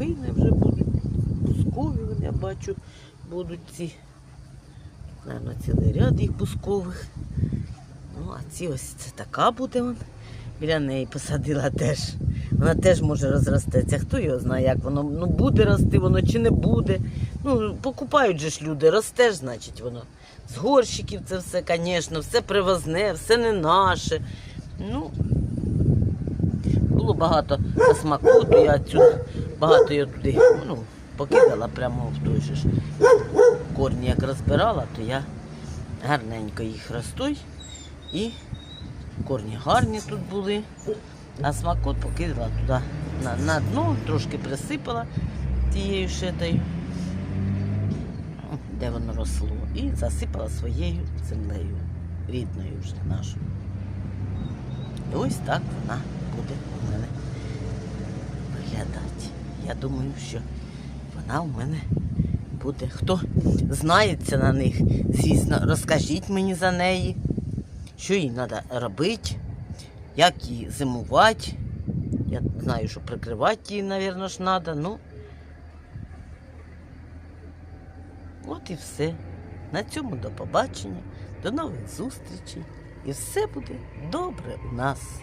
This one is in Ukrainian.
лупини вже будуть, пускові, я бачу, будуть ці. Наверно, цілий ряд їх пускових. Ну, а ці ось це така буде вон. Біля неї посадила теж. Вона теж може розростеться. Хто його знає, як воно ну, буде рости, воно чи не буде. Ну, покупають же ж люди, росте ж, значить, воно. З горщиків це все, звісно, все привозне, все не наше. Ну, було багато смакоту, я цю багато я туди ну, покидала прямо в той же ж корні, як розбирала, то я гарненько їх ростуй. І корні гарні тут були. А смакот покидала туди на, на дно, трошки присипала тією шитою, де воно росло, і засипала своєю землею, рідною вже нашою. І ось так вона буде у мене виглядати. Я думаю, що вона у мене буде. Хто знається на них, звісно, розкажіть мені за неї, що їй треба робити, як її зимувати. Я знаю, що прикривати її, мабуть, ж треба. Ну, от і все. На цьому до побачення, до нових зустрічей. І все буде добре у нас.